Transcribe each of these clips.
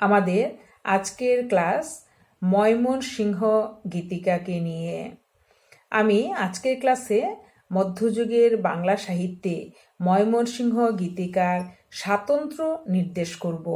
আমাদের আজকের ক্লাস ময়মন সিংহ গীতিকাকে নিয়ে। আমি আজকের ক্লাসে মধ্যযুগের বাংলা সাহিত্যে ময়মনসিংহ গীতিকার স্বাতন্ত্র নির্দেশ করব।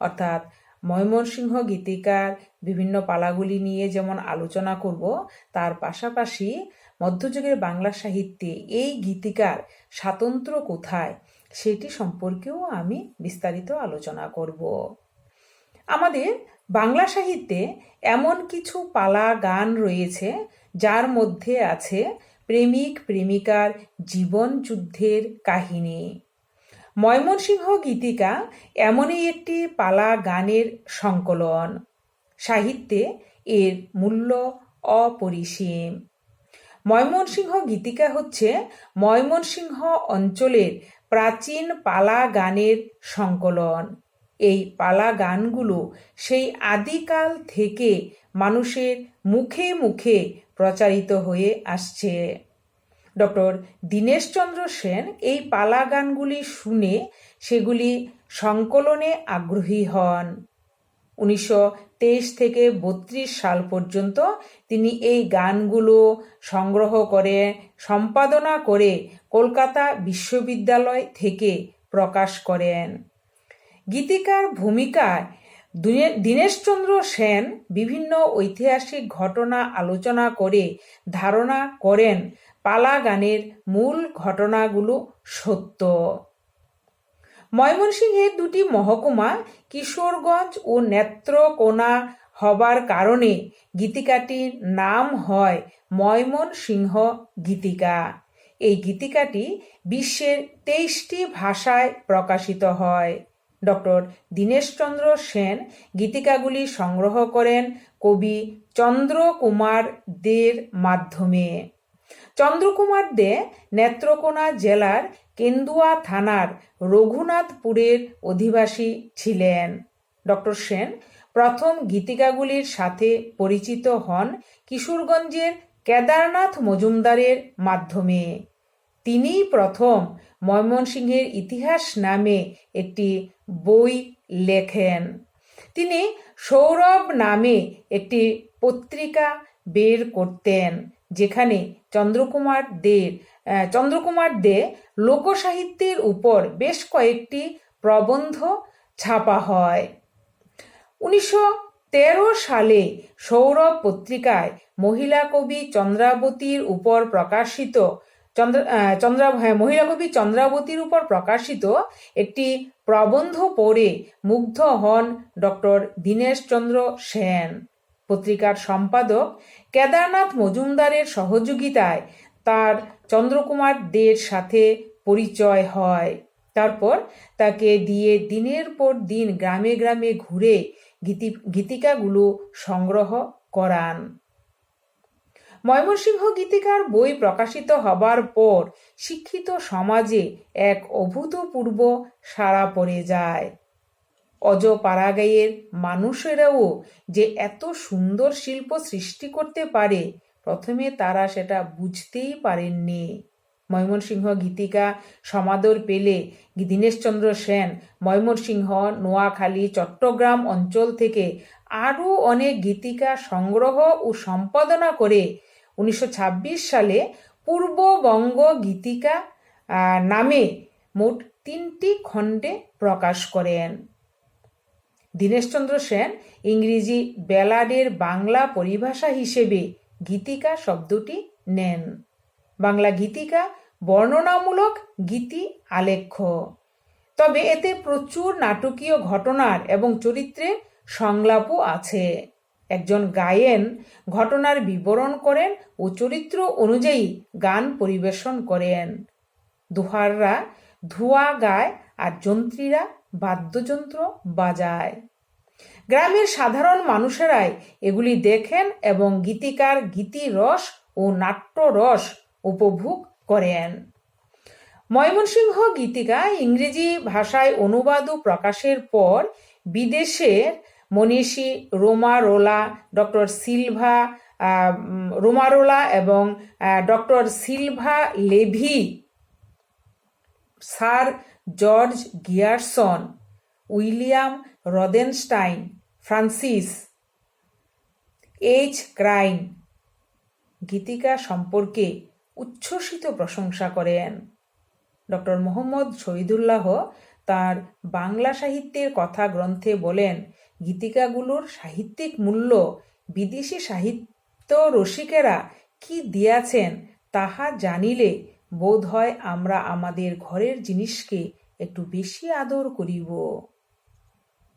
অর্থাৎ ময়মনসিংহ গীতিকার বিভিন্ন পালাগুলি নিয়ে যেমন আলোচনা করব, তার পাশাপাশি মধ্যযুগের বাংলা সাহিত্যে এই গীতিকার স্বাতন্ত্র কোথায় সেটি সম্পর্কেও আমি বিস্তারিত আলোচনা করব। আমাদের বাংলা সাহিত্যে এমন কিছু পালা গান রয়েছে, যার মধ্যে আছে প্রেমিক প্রেমিকার জীবন যুদ্ধের কাহিনী। ময়মনসিংহ গীতিকা এমনই একটি পালা গানের সংকলন। সাহিত্যে এর মূল্য অপরিসীম। ময়মনসিংহ গীতিকা হচ্ছে ময়মনসিংহ অঞ্চলের প্রাচীন পালা গানের সংকলন। এই পালা গানগুলো সেই আদিকাল থেকে মানুষের মুখে মুখে প্রচারিত হয়ে আসছে। ডক্টর দীনেশচন্দ্র সেন এই পালা গানগুলি শুনে সেগুলি সংকলনে আগ্রহী হন। উনিশশো তেইশ থেকে বত্রিশ সাল পর্যন্ত তিনি এই গানগুলো সংগ্রহ করে, সম্পাদনা করে কলকাতা বিশ্ববিদ্যালয় থেকে প্রকাশ করেন। গীতিকার ভূমিকায় দীনেশচন্দ্র সেন বিভিন্ন ঐতিহাসিক ঘটনা আলোচনা করে ধারণা করেন পালা গানের মূল ঘটনাগুলো সত্য। ময়মনসিংহের দুটি মহকুমা, কিশোরগঞ্জ ও নেত্রকোনা হবার কারণে গীতিকাটির নাম হয় ময়মনসিংহ গীতিকা। এই গীতিকাটি বিশ্বের তেইশটি ভাষায় প্রকাশিত হয়। ডক্টর দীনেশচন্দ্র সেন গীতিকাগুলি সংগ্রহ করেন কবি চন্দ্রকুমার দের মাধ্যমে। চন্দ্রকুমার দে নেত্রকোনা জেলার কেন্দুয়া থানার রঘুনাথপুরের অধিবাসী ছিলেন। ডক্টর সেন প্রথম গীতিকাগুলির সাথে পরিচিত হন কিশোরগঞ্জের কেদারনাথ মজুমদারের মাধ্যমে। তিনিই প্রথম ময়মনসিংহের ইতিহাস নামে একটি বই লেখেন। তিনি সৌরভ নামে একটি পত্রিকা বের করতেন, যেখানে চন্দ্রকুমার দের চন্দ্রকুমার দে লোকসাহিত্যের উপর বেশ কয়েকটি প্রবন্ধ ছাপা হয়। উনিশশো তেরো সালে সৌরভ পত্রিকায় মহিলা কবি চন্দ্রাবতীর উপর প্রকাশিত চন্দ্র চন্দ্রা হ্যাঁ মহিলা চন্দ্রাবতীর উপর প্রকাশিত একটি প্রবন্ধ পড়ে মুগ্ধ হন ডক্টর দীনেশচন্দ্র সেন। পত্রিকার সম্পাদক কেদারনাথ মজুমদারের সহযোগিতায় তার চন্দ্রকুমার দের সাথে পরিচয় হয়। তারপর তাকে দিয়ে দিনের পর দিন গ্রামে গ্রামে ঘুরে গীতি, গীতিকাগুলো সংগ্রহ করান। ময়মনসিংহ গীতিকার বই প্রকাশিত হবার পর শিক্ষিত সমাজে এক অভূতপূর্ব সাড়া পড়ে যায়। অজ পাড়াগাইয়ের মানুষেরাও যে এত সুন্দর শিল্প সৃষ্টি করতে পারে, প্রথমে তারা সেটা বুঝতেই পারেননি। ময়মনসিংহ গীতিকা সমাদর পেলে দীনেশচন্দ্র সেন ময়মনসিংহ, নোয়াখালী, চট্টগ্রাম অঞ্চল থেকে আরও অনেক গীতিকা সংগ্রহ ও সম্পাদনা করে উনিশশো ছাব্বিশ সালে পূর্ববঙ্গ গীতিকা নামে মোট তিনটি খণ্ডে প্রকাশ করেন। দীনেশচন্দ্র সেন ইংরেজি ব্যালাডের বাংলা পরিভাষা হিসেবে গীতিকা শব্দটি নেন। বাংলা গীতিকা বর্ণনামূলক গীতি আলেখ্য। তবে এতে প্রচুর নাটকীয় ঘটনার এবং চরিত্রের সংলাপও আছে। একজন গায়েন ঘটনার বিবরণ করেন ও চরিত্র অনুযায়ী গান পরিবেশন করেন। দুহাররা ধোয়া গায় আর যন্ত্রীরা বাদ্যযন্ত্র বাজায়। গ্রামের সাধারণ মানুষেরাই এগুলি দেখেন এবং গীতিকার গীতি রস ও নাট্য রস উপভোগ করেন। ময়মনসিংহ গীতিকা ইংরেজি ভাষায় অনুবাদ ও প্রকাশের পর বিদেশের মনীষী, রোমারোলা, ডক্টর সিলভা রোমারোলা এবং doctor Silva Levi, sir George Grierson, William Rothenstein, Francis H Crane. গীতিকা সম্পর্কে উচ্ছ্বসিত প্রশংসা করেন। ডক্টর মোহাম্মদ শহীদুল্লাহ তার বাংলা সাহিত্যের কথা গ্রন্থে বলেন গীতিকাগুলোর সাহিত্যিক মূল্য বিদেশি সাহিত্য রসিকেরা কি দিয়াছেন তাহা জানিলে বোধ হয় আমরা আমাদের ঘরের জিনিসকে একটু বেশি আদর করিব।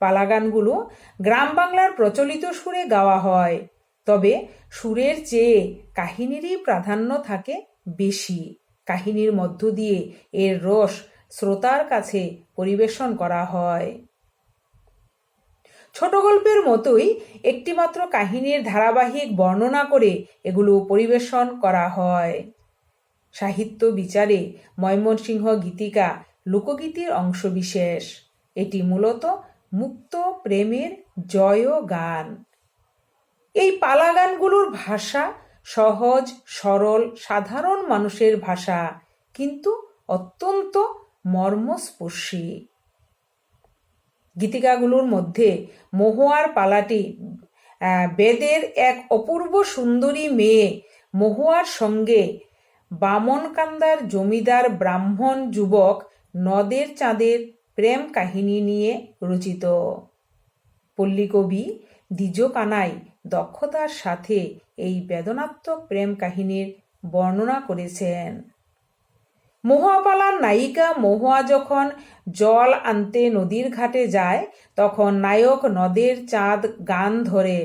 পালাগানগুলো গ্রাম বাংলার প্রচলিত সুরে গাওয়া হয়, তবে সুরের চেয়ে কাহিনীরই প্রাধান্য থাকে বেশি। কাহিনীর মধ্য দিয়ে এর রস শ্রোতার কাছে পরিবেশন করা হয়। ছোট গল্পের মতোই একটিমাত্র কাহিনীর ধারাবাহিক বর্ণনা করে এগুলো পরিবেশন করা হয়। সাহিত্য বিচারে ময়মনসিংহ গীতিকা লোকগীতির অংশবিশেষ। এটি মূলত মুক্ত প্রেমের জয় গান। এই পালা গানগুলোর ভাষা সহজ, সরল, সাধারণ মানুষের ভাষা, কিন্তু অত্যন্ত মর্মস্পর্শী। গীতিকাগুলোর মধ্যে মহুয়ার পালাটি বেদের এক অপূর্ব সুন্দরী মেয়ে মহুয়ার সঙ্গে বামনকান্দার জমিদার ব্রাহ্মণ যুবক নদের চাঁদের প্রেম কাহিনী নিয়ে রচিত। পল্লীকবি দ্বিজ কানাই দক্ষতার সাথে এই বেদনাত্মক প্রেম কাহিনীর বর্ণনা করেছেন। মহুয়াপালার নায়িকা মহুয়া যখন জল আনতে নদীর ঘাটে যায়, তখন নায়ক নদের চাঁদ গান ধরে,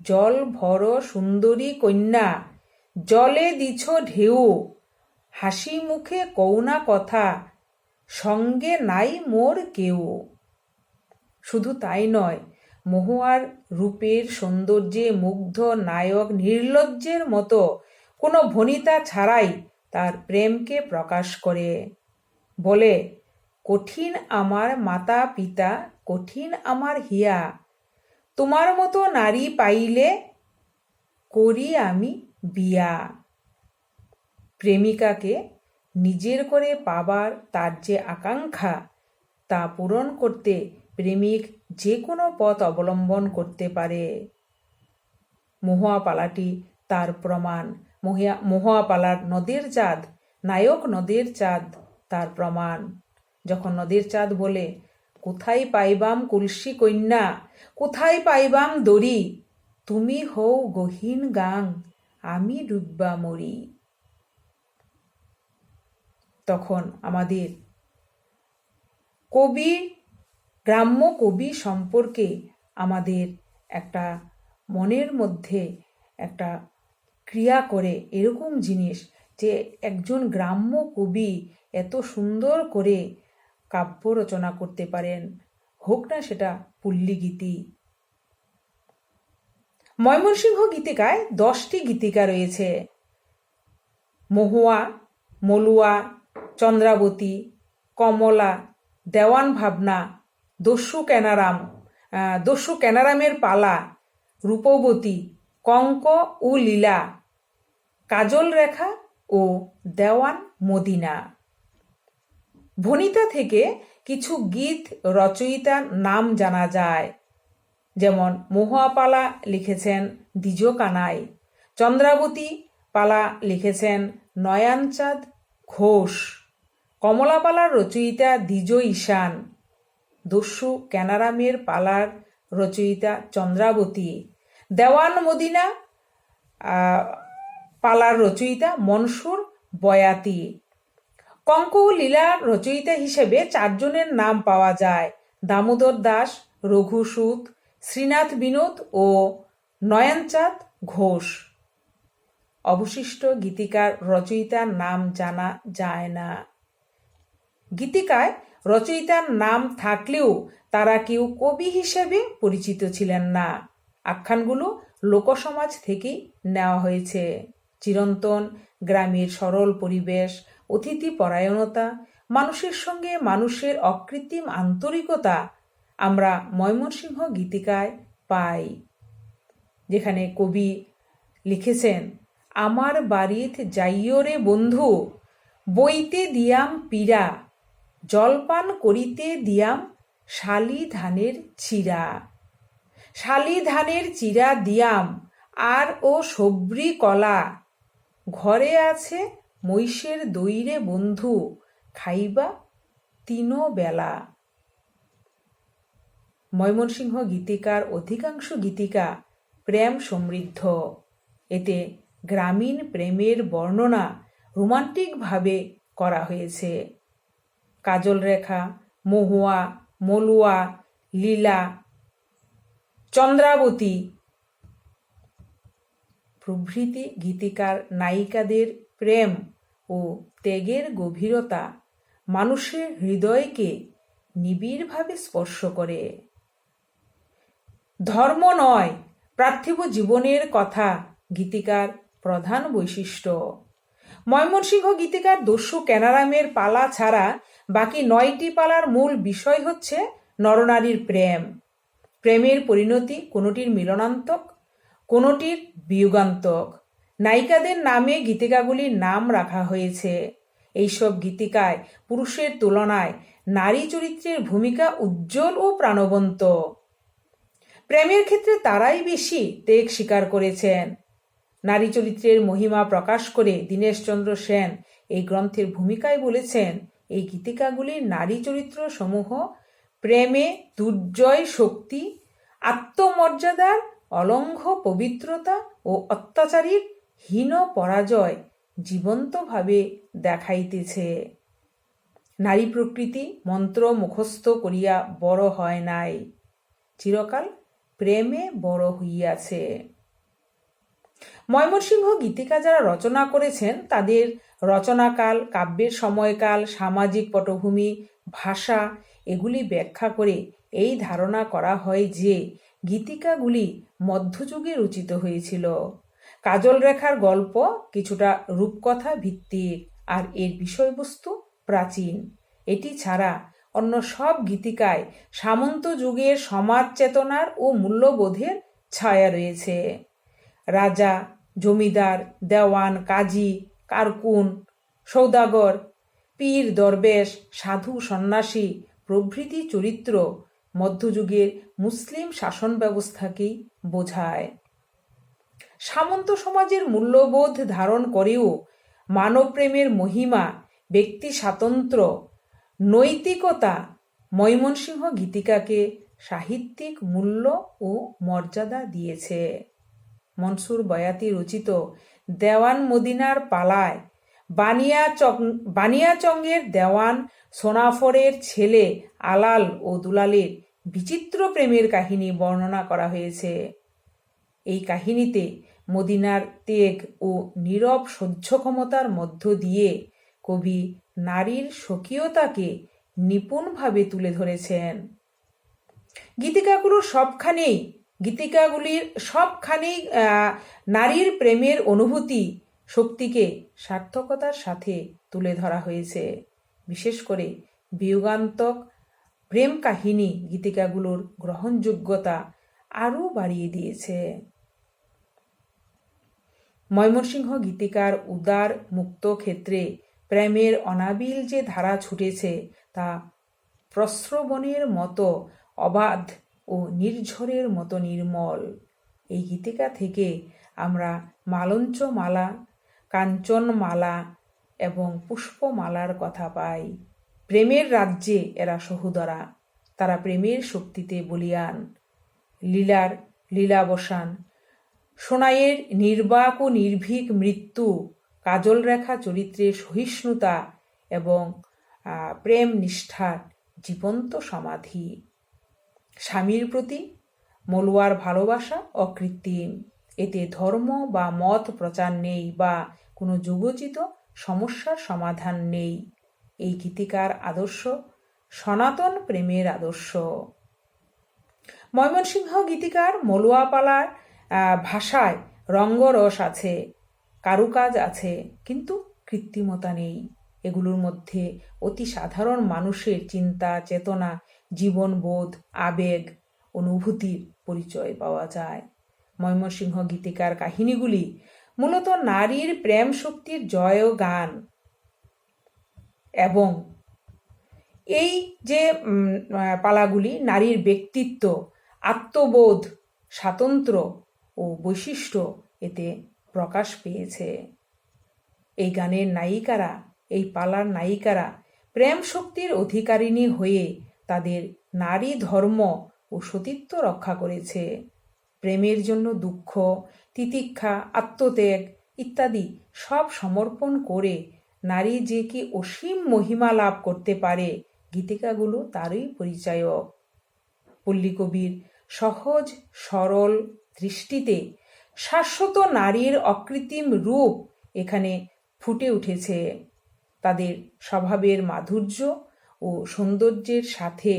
জল ভর সুন্দরী কন্যা, জলে দিছ ঢেউ, হাসি মুখে কৌনা কথা, সঙ্গে নাই মোর কেউ শুধু তাই নয়, মহুয়ার রূপের সৌন্দর্যে মুগ্ধ নায়ক নির্লজ্জের মতো কোনো ভনিতা ছাড়াই তার প্রেমকে প্রকাশ করে। বলে, কঠিন আমার মাতা পিতা কঠিন আমার হিয়া, তোমার মতো নারী পাইলে করি আমি বিয়া। প্রেমিকাকে নিজের করে পাবার তার যে আকাঙ্ক্ষা, তা পূরণ করতে প্রেমিক যে কোনো পথ অবলম্বন করতে পারে। মহুয়া পালাটি তার প্রমাণ। মহিয়া মহুয়া পালার নদীর চাঁদ, নায়ক নদীর চাঁদ, তার প্রমাণ। যখন নদীর চাঁদ বলে, কোথায় পাইবাম কুলসি কন্যা? কোথায় পাইবাম দড়ি? তুমি হও গহীন গাং, আমি ডুববা মরি। তখন আমাদের কবি, গ্রাম্য কবি সম্পর্কে আমাদের একটা মনের মধ্যে একটা ক্রিয়া করে এরকম জিনিস যে একজন গ্রাম্য কবি এত সুন্দর করে কাব্য রচনা করতে পারেন। হোক না সেটা পুল্লিগীতি। ময়মনসিংহ গীতিকায় দশটি গীতিকা রয়েছে। মহুয়া, মলুয়া, চন্দ্রাবতী, কমলা, দেওয়ান ভাবনা, দস্যু কেনারাম দস্যু কেনারামের পালা, রূপবতী, কঙ্ক ও লীলা। কাজল রেখা ও দেওয়ান মদিনা। ভনিতা থেকে কিছু গীত রচয়িতার নাম জানা যায়। যেমন মহুয়াপালা লিখেছেন দ্বিজ কানাই, চন্দ্রাবতী পালা লিখেছেন নয়ানচাঁদ ঘোষ, কমলাপালার রচয়িতা দ্বিজ ঈশান, দস্যু ক্যানারামের পালার রচয়িতা চন্দ্রাবতী, দেওয়ান মদিনা পালার রচয়িতা মনসুর বয়াতি। কঙ্ক ও লীলার রচয়িতা হিসেবে চারজনের নাম পাওয়া যায়। দামোদর দাস, রঘু সুত, শ্রীনাথ বিনোদ ও নয়নচাঁদ ঘোষ। অবশিষ্ট গীতিকার রচয়িতার নাম জানা যায় না। গীতিকায় রচয়িতার নাম থাকলেও তারা কেউ কবি হিসেবে পরিচিত ছিলেন না। আখ্যানগুলো লোকসমাজ থেকেই নেওয়া হয়েছে। চিরন্তন, গ্রামের সরল পরিবেশ, অতিথি পরায়ণতা, মানুষের সঙ্গে মানুষের অকৃত্রিম আন্তরিকতা আমরা ময়মনসিংহ গীতিকায় পাই, যেখানে কবি লিখেছেন, আমার বাড়িত যাইও রে বন্ধু, বইতে দিয়াম পীড়া, জলপান করিতে দিয়াম শালি ধানের চিরা। শালি ধানের চিরা দিয়াম, আর ও সবরি কলা ঘরে আছে মহিষের দৈরে বন্ধু, খাইবা তিনো বেলা ময়মনসিংহ গীতিকার অধিকাংশ গীতিকা প্রেম সমৃদ্ধ। এতে গ্রামীণ প্রেমের বর্ণনা রোমান্টিকভাবে করা হয়েছে। কাজল রেখা, মহুয়া, মলুয়া, লীলা, চন্দ্রাবতী প্রভৃতি গীতিকার নায়িকাদের প্রেম ও ত্যাগের গভীরতা মানুষের হৃদয়কে নিবিড়ভাবে স্পর্শ করে। ধর্ম নয়, পার্থিব জীবনের কথা গীতিকার প্রধান বৈশিষ্ট্য। ময়মনসিংহ গীতিকার দস্যু ক্যানারামের পালা ছাড়া বাকি নয়টি পালার মূল বিষয় হচ্ছে নরনারীর প্রেম। প্রেমের পরিণতি কোনোটির মিলনান্তক কোনোটির বিয়োগান্তক। নায়িকাদের নামে গীতিকাগুলির নাম রাখা হয়েছে। এইসব গীতিকায় পুরুষের তুলনায় নারী চরিত্রের ভূমিকা উজ্জ্বল ও প্রাণবন্ত। প্রেমের ক্ষেত্রে তারাই বেশি তেগ স্বীকার করেছেন। নারী চরিত্রের মহিমা প্রকাশ করে দীনেশচন্দ্র সেন এই গ্রন্থের ভূমিকায় বলেছেন, এই গীতিকাগুলির নারী চরিত্র সমূহ প্রেমে দুর্জয় শক্তি, আত্মমর্যাদার অলঙ্ঘ পবিত্রতা ও অত্যাচারীর হীন পরাজয় জীবন্তভাবে দেখাইতেছে। নারী প্রকৃতি মন্ত্র মুখস্থ করিয়া বড় হয় নাই। চিরকাল প্রেমে বড় হইয়াছে। ময়মনসিংহ গীতিকা যারা রচনা করেছেন, তাদের রচনাকাল, কাব্যের সময়কাল, সামাজিক পটভূমি, ভাষা, এগুলি ব্যাখ্যা করে এই ধারণা করা হয় যে গীতিকাগুলি মধ্যযুগে রচিত হয়েছিল। কাজল রেখার গল্প কিছুটা রূপকথা ভিত্তিক আর এর বিষয়বস্তু প্রাচীন। এটি ছাড়া অন্য সব গীতিকায় সামন্ত যুগের সমাজ চেতনার ও মূল্যবোধের ছায়া রয়েছে। রাজা, জমিদার, দেওয়ান, কাজী, কারকুন, সৌদাগর, পীর, দরবেশ, সাধু, সন্ন্যাসী, প্রভৃতি চরিত্র মধ্যযুগের মুসলিম শাসন ব্যবস্থাকেই বোঝায়। সামন্ত সমাজের মূল্যবোধ ধারণ করেও মানবপ্রেমের মহিমা, ব্যক্তি স্বাতন্ত্র, নৈতিকতা ময়মনসিংহ গীতিকাকে সাহিত্যিক মূল্য ও মর্যাদা দিয়েছে। মনসুর বয়াতি রচিত দেওয়ান মদিনার পালায় বানিয়া চং বানিয়াচঙ্গের দেওয়ান সোনাফরের ছেলে আলাল ও দুলালের বিচিত্র প্রেমের কাহিনী বর্ণনা করা হয়েছে। এই কাহিনীতে মদিনার তেগ ও নীরব সহ্য ক্ষমতার মধ্য দিয়ে কবি নারীর স্বকীয়তাকে নিপুণভাবে তুলে ধরেছেন। গীতিকাগুলোর সবখানেই, গীতিকাগুলির সবখানেই নারীর প্রেমের অনুভূতি শক্তিকে সার্থকতার সাথে তুলে ধরা হয়েছে। বিশেষ করে বিয়োগান্তক প্রেম কাহিনী গীতিকাগুলোর গ্রহণযোগ্যতা আরও বাড়িয়ে দিয়েছে। ময়মনসিংহ গীতিকার উদার মুক্ত ক্ষেত্রে প্রেমের অনাবিল যে ধারা ছুটেছে, তা প্রস্রবণের মতো অবাধ ও নির্ঝরের মতো নির্মল। এই গীতিকা থেকে আমরা মালঞ্চ মালা কাঞ্চনমালা এবং পুষ্পমালার কথা পাই। প্রেমের রাজ্যে এরা সহুদরা, তারা প্রেমের শক্তিতে বলিয়ান। লীলার লীলাবসান, সোনাইয়ের নির্বাক ও নির্ভীক মৃত্যু কাজল রেখা চরিত্রের সহিষ্ণুতা এবং প্রেম নিষ্ঠার জীবন্ত সমাধি। স্বামীর প্রতি মলুয়ার ভালোবাসা অকৃত্রিম। এতে ধর্ম বা মত প্রচার নেই বা কোনো যুগোচিত সমস্যার সমাধান নেই। এই গীতিকার আদর্শ সনাতন প্রেমের আদর্শ। ময়মনসিংহ গীতিকার মলুয়াপালার ভাষায় রঙ্গরস আছে, কারুকাজ আছে, কিন্তু কৃত্রিমতা নেই। এগুলোর মধ্যে অতি সাধারণ মানুষের চিন্তা, চেতনা জীবনবোধ আবেগ, অনুভূতির পরিচয় পাওয়া যায়। ময়মনসিংহ গীতিকার কাহিনীগুলি, মূলত নারীর প্রেম শক্তির জয় গান। এবং এই যে পালাগুলি নারীর ব্যক্তিত্ব, আত্মবোধ স্বাতন্ত্র্য ও বৈশিষ্ট্য এতে প্রকাশ পেয়েছে। এই গানের নায়িকারা, এই পালার নায়িকারা প্রেম শক্তির অধিকারিণী হয়ে তাদের নারী ধর্ম ও সতীত্ব রক্ষা করেছে। প্রেমের জন্য দুঃখ, তিতিক্ষা, আত্মত্যাগ ইত্যাদি সব সমর্পণ করে নারী যে কি অসীম মহিমা লাভ করতে পারে। গীতিকাগুলো তারই পরিচায়ক। পল্লীকবির সহজ, সরল দৃষ্টিতে শাশ্বত নারীর অকৃত্রিম রূপ এখানে ফুটে উঠেছে। তাদের স্বভাবের মাধুর্য ও সৌন্দর্যের সাথে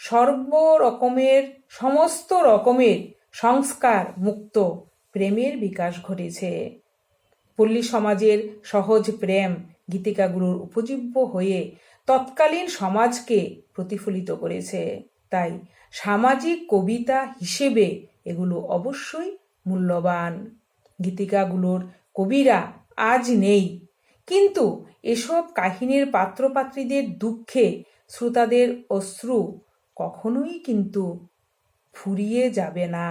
সর্বরকমের সমস্ত রকমের সংস্কার মুক্ত প্রেমের বিকাশ ঘটেছে। পল্লী সমাজের সহজ প্রেম গীতিকাগুলোর উপজীব্য হয়ে তৎকালীন সমাজকে প্রতিফলিত করেছে। তাই সামাজিক কবিতা হিসেবে এগুলো অবশ্যই মূল্যবান। গীতিকাগুলোর কবিরা আজ নেই। কিন্তু এসব কাহিনীর পাত্রপাত্রীদের দুঃখে শ্রোতাদের অশ্রু কখনোই কিন্তু ফুরিয়ে যাবে না।